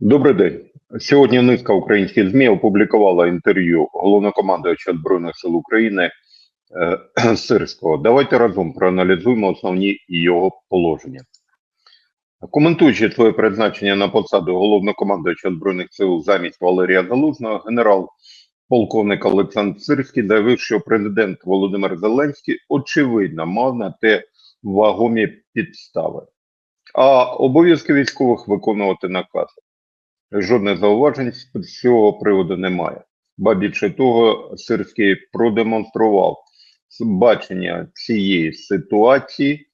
Добрий день. Сьогодні низка українських ЗМІ опублікувала інтерв'ю головнокомандуюча Збройних сил України е, Сирського. Давайте разом проаналізуємо основні його положення. Коментуючи своє призначення на посаду головнокомандуюча Збройних сил замість Валерія Залужного, генерал полковник Олександр Сирський заявив, що президент Володимир Зеленський очевидно мав на те вагомі підстави, а обов'язки військових виконувати накази. Жодних зауважень з цього приводу немає. Ба більше того, Сирський продемонстрував бачення цієї ситуації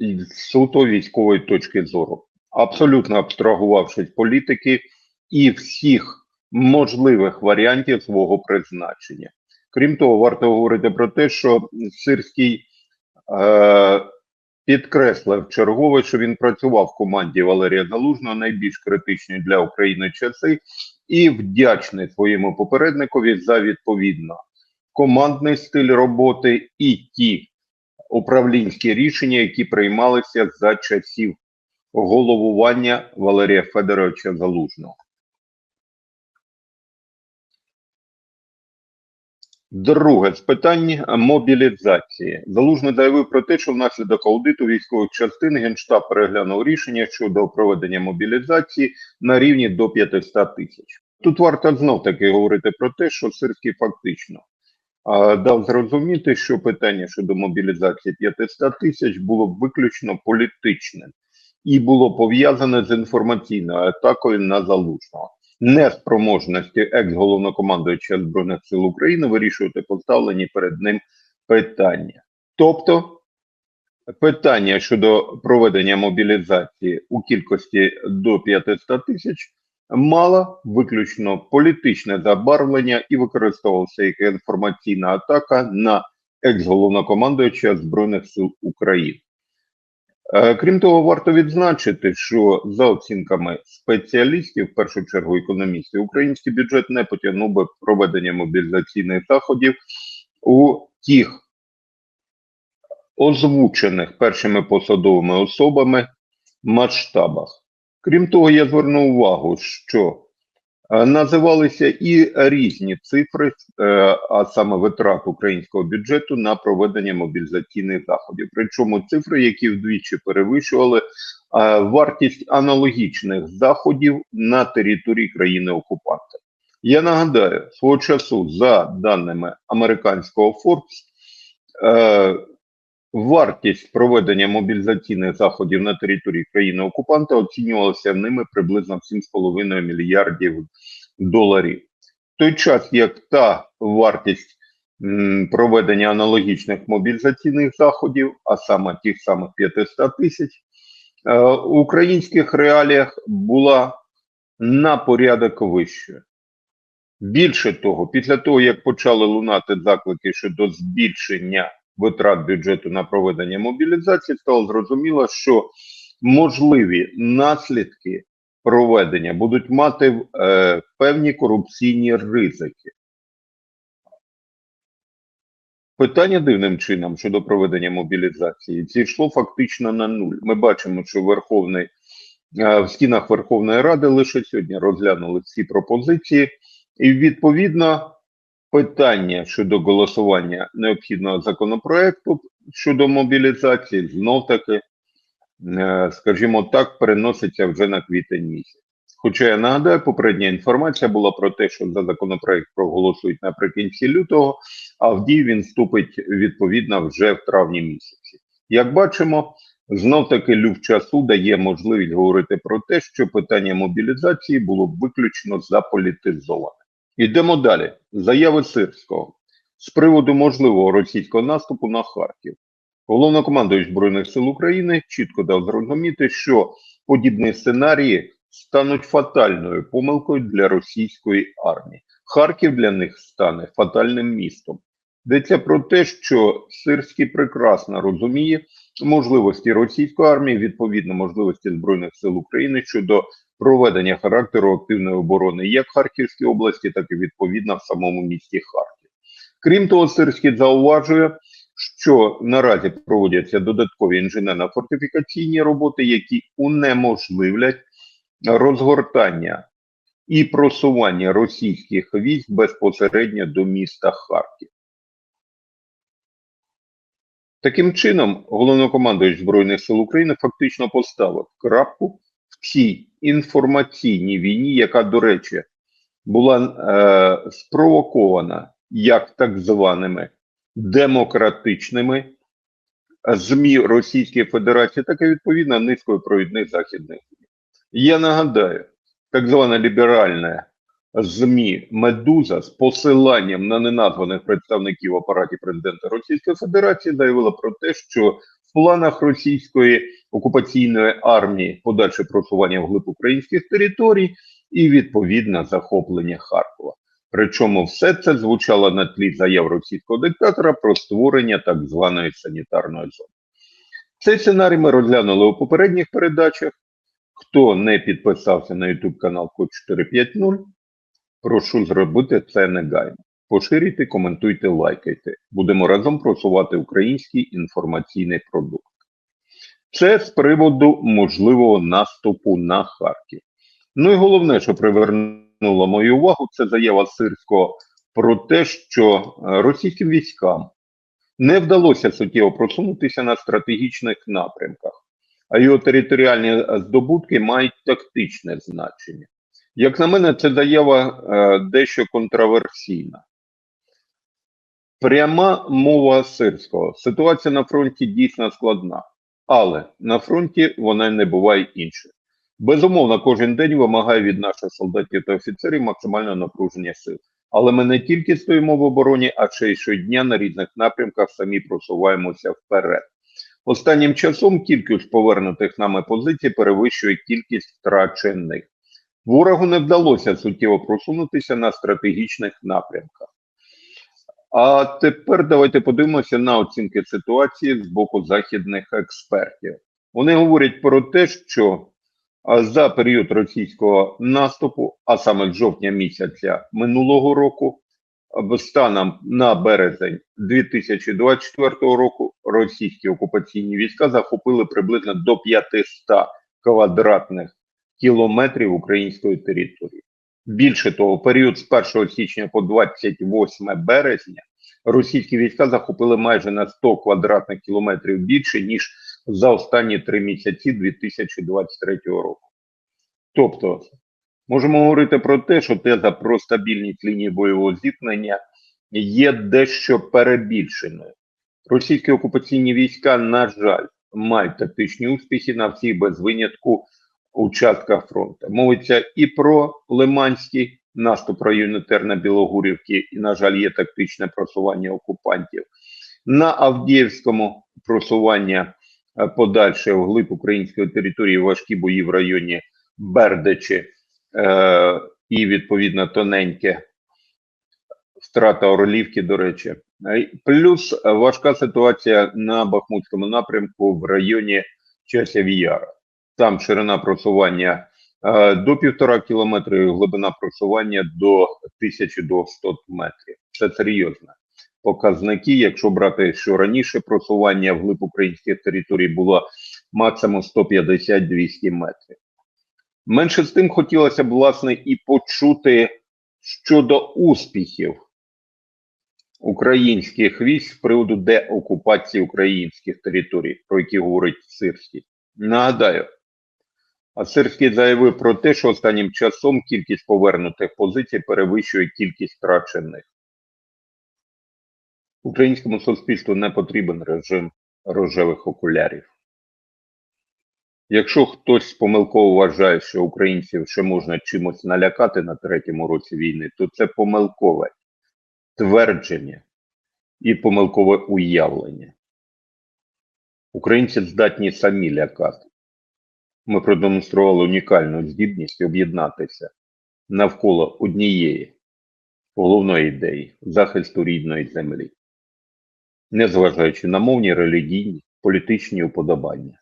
з суто військової точки зору, абсолютно абстрагувавшись політики і всіх можливих варіантів свого призначення. Крім того, варто говорити про те, що Сирський е, підкреслив чергове, що він працював в команді Валерія Залужного найбільш критичні для України часи, і вдячний своєму попередникові за відповідно командний стиль роботи і ті управлінські рішення, які приймалися за часів головування Валерія Федоровича Залужного. Друге з питань мобілізації. Залужний заявив про те, що внаслідок аудиту військових частин Генштаб переглянув рішення щодо проведення мобілізації на рівні до 500 тисяч. Тут варто знов таки говорити про те, що Сирський фактично дав зрозуміти, що питання щодо мобілізації 500 тисяч було виключно політичним і було пов'язане з інформаційною атакою на залужного неспроможності екс-головнокомандуюча Збройних сил України вирішувати поставлені перед ним питання. Тобто питання щодо проведення мобілізації у кількості до 500 тисяч мало виключно політичне забарвлення і використовувався як інформаційна атака на екс-головнокомандуюча Збройних сил України. Е, Крім того, варто відзначити, що за оцінками спеціалістів, в першу чергу економістів, український бюджет не потягнув би проведення мобілізаційних заходів у тих озвучених першими посадовими особами масштабах. Крім того, я звернув увагу, що називалися і різні цифри, е, а саме витрат українського бюджету на проведення мобілізаційних заходів. Причому цифри, які вдвічі перевищували е, вартість аналогічних заходів на території країни окупанта. Я нагадаю, свого часу, за даними американського Forbes, Вартість проведення мобілізаційних заходів на території країни окупанта оцінювалася ними приблизно в 7,5 мільярдів доларів. В той час, як та вартість проведення аналогічних мобілізаційних заходів, а саме тих самих 500 тисяч, е, у українських реаліях була на порядок вищою. Більше того, після того, як почали лунати заклики щодо збільшення витрат бюджету на проведення мобілізації, стало зрозуміло, що можливі наслідки проведення будуть мати е, певні корупційні ризики. Питання дивним чином щодо проведення мобілізації зійшло фактично на нуль. Ми бачимо, що Верховний е, в стінах Верховної Ради лише сьогодні розглянули всі пропозиції, і відповідно питання щодо голосування необхідного законопроекту щодо мобілізації знов таки, е, скажімо так, переноситься вже на квітень місяць. Хоча я нагадаю, попередня інформація була про те, що за законопроект проголосують наприкінці лютого, а в дій він вступить відповідно вже в травні місяці. Як бачимо, знов таки люфт часу дає можливість говорити про те, що питання мобілізації було виключно заполітизоване. Йдемо далі. Заяви Сирського з приводу можливого російського наступу на Харків. Головнокомандуючий Збройних сил України чітко дав зрозуміти, що подібні сценарії стануть фатальною помилкою для російської армії. Харків для них стане фатальним містом. Йдеться про те, що Сирський прекрасно розуміє можливості російської армії, відповідно можливості Збройних сил України щодо проведення характеру активної оборони як в Харківській області, так і відповідно в самому місті Харків. Крім того, Сирський зауважує, що наразі проводяться додаткові інженерно-фортифікаційні роботи, які унеможливлять розгортання і просування російських військ безпосередньо до міста Харків. Таким чином, головнокомандуючий Збройних сил України фактично поставив крапку цій інформаційній війні, яка, до речі, була е, спровокована як так званими демократичними ЗМІ Російської Федерації, так і відповідно низкою провідних західних. Я нагадаю, так звана ліберальна ЗМІ Медуза з посиланням на неназваних представників апараті президента Російської Федерації заявила про те, що в планах російської окупаційної армії подальше просування вглиб українських територій і відповідне захоплення Харкова. Причому все це звучало на тлі заяв російського диктатора про створення так званої санітарної зони. Цей сценарій ми розглянули у попередніх передачах. Хто не підписався на YouTube канал Код 450, прошу зробити це негайно. Поширюйте, коментуйте, лайкайте. Будемо разом просувати український інформаційний продукт. Це з приводу можливого наступу на Харків. Ну і головне, що привернуло мою увагу, це заява Сирського про те, що російським військам не вдалося суттєво просунутися на стратегічних напрямках а його територіальні здобутки мають тактичне значення. Як на мене, це заява е, дещо контроверсійна. Пряма мова сирського. Ситуація на фронті дійсно складна, але на фронті вона не буває інше. Безумовно, кожен день вимагає від наших солдатів та офіцерів максимального напруження сил. Але ми не тільки стоїмо в обороні, а ще й щодня на різних напрямках самі просуваємося вперед. Останнім часом кількість повернутих нами позицій перевищує кількість втрачених. Ворогу не вдалося суттєво просунутися на стратегічних напрямках. А тепер давайте подивимося на оцінки ситуації з боку західних експертів. Вони говорять про те, що за період російського наступу, а саме жовтня місяця минулого року, станом на березень 2024 року російські окупаційні війська захопили приблизно до 500 квадратних кілометрів української території. Більше того, період з 1 січня по 28 березня російські війська захопили майже на 100 квадратних кілометрів більше ніж за останні три місяці 2023 року. Тобто Можемо говорити про те, що теза про стабільність лінії бойового зіткнення є дещо перебільшеною. Російські окупаційні війська, на жаль, мають тактичні успіхи на всіх без винятку участках фронту. Мовиться і про Лиманський наступ району Терна Білогурівки, і, на жаль, є тактичне просування окупантів. На Авдіївському просування е, подальше вглиб української території важкі бої в районі Бердичі. Е, і відповідно тоненьке втрата Орлівки, до речі. Е, плюс важка ситуація на Бахмутському напрямку в районі Часів Яра. Там ширина просування до півтора кілометра, глибина просування до 1200 метрів. Це серйозно. Показники, якщо брати, що раніше просування вглиб українських територій було максимум 150-200 метрів. Менше з тим хотілося б, власне, і почути щодо успіхів українських військ з приводу деокупації українських територій, про які говорить Сирський. Нагадаю, а Сирський заявив про те, що останнім часом кількість повернутих позицій перевищує кількість втрачених. Українському суспільству не потрібен режим рожевих окулярів. Якщо хтось помилково вважає, що українців ще можна чимось налякати на третьому році війни, то це помилкове твердження і помилкове уявлення. Українці здатні самі лякати. Ми продемонстрували унікальну здібність об'єднатися навколо однієї головної ідеї захисту рідної землі, незважаючи на мовні, релігійні, політичні уподобання.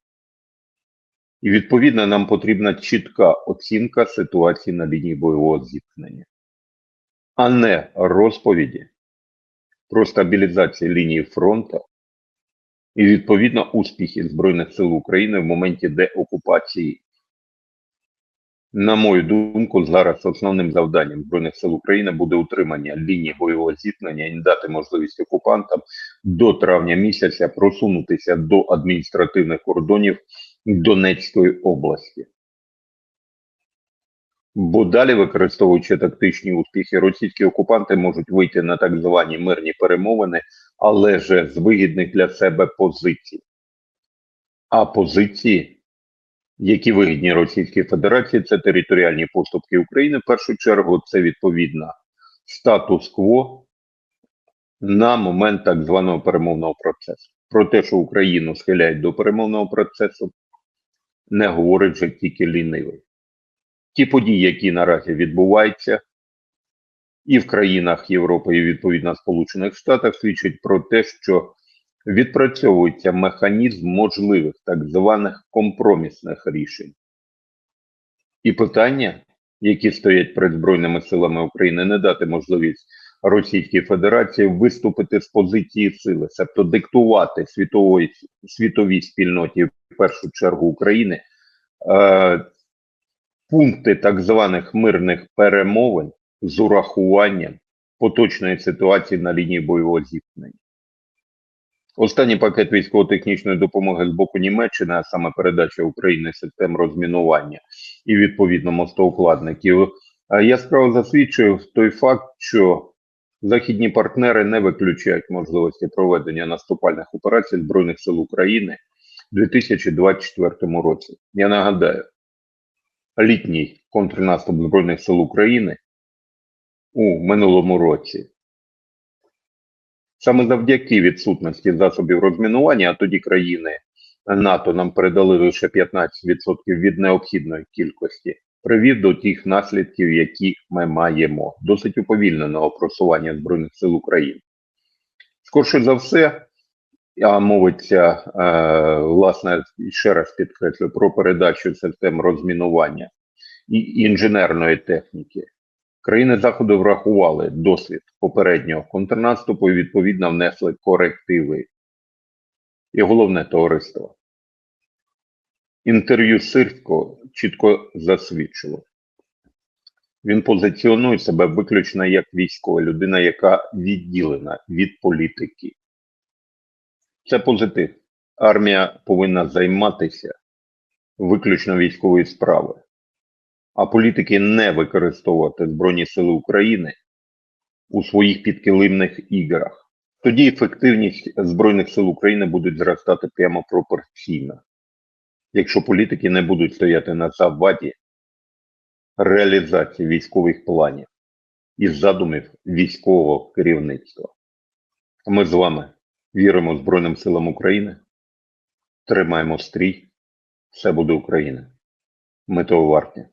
І відповідно нам потрібна чітка оцінка ситуації на лінії бойового зіткнення, а не розповіді про стабілізацію лінії фронту і відповідно успіхи Збройних сил України в моменті деокупації На мою думку, зараз основним завданням Збройних сил України буде утримання лінії бойового зіткнення і не дати можливість окупантам до травня місяця просунутися до адміністративних кордонів Донецької області. Бо далі, використовуючи тактичні успіхи, російські окупанти можуть вийти на так звані мирні перемовини, але ж з вигідних для себе позицій. А позиції, які вигідні Російській Федерації, це територіальні поступки України. В першу чергу це відповідно статус-кво на момент так званого перемовного процесу. Про те, що Україну схиляють до перемовного процесу, не говорить вже тільки лінивий. Ті події, які наразі відбуваються і в країнах Європи, і відповідно Сполучених Штатах, свідчать про те, що відпрацьовується механізм можливих так званих компромісних рішень. І питання, які стоять перед Збройними силами України, не дати можливість Російській Федерації виступити з позиції сили, тобто диктувати світової, світовій спільноті, в першу чергу України, е, пункти так званих мирних перемовин з урахуванням поточної ситуації на лінії бойового зіткнення. Останній пакет військово-технічної допомоги з боку Німеччини, а саме передача України систем розмінування і відповідно мостоукладників, е, яскраво засвідчує той факт, що західні партнери не виключають можливості проведення наступальних операцій Збройних сил України у 2024 році. Я нагадаю, літній контрнаступ Збройних сил України у минулому році. Саме завдяки відсутності засобів розмінування, а тоді країни НАТО нам передали лише 15% від необхідної кількості, привів до тих наслідків, які ми маємо, досить уповільненого просування Збройних сил України. Скорше за все, а мовиться, е, власне, ще раз підкреслю про передачу систем розмінування і інженерної техніки. Країни Заходу врахували досвід попереднього контрнаступу і відповідно внесли корективи. І головне товариство. Інтерв'ю Сирського чітко засвідчило. Він позиціонує себе виключно як військова людина, яка відділена від політики. Це позитив. Армія повинна займатися виключно військовою справою а політики не використовувати Збройні Сили України у своїх підкилимних іграх. Тоді ефективність Збройних сил України буде зростати прямо пропорційно, якщо політики не будуть стояти на заваді реалізації військових планів і задумів військового керівництва. Ми з вами віримо Збройним силам України, тримаємо стрій, все буде Україна. Ми того варті.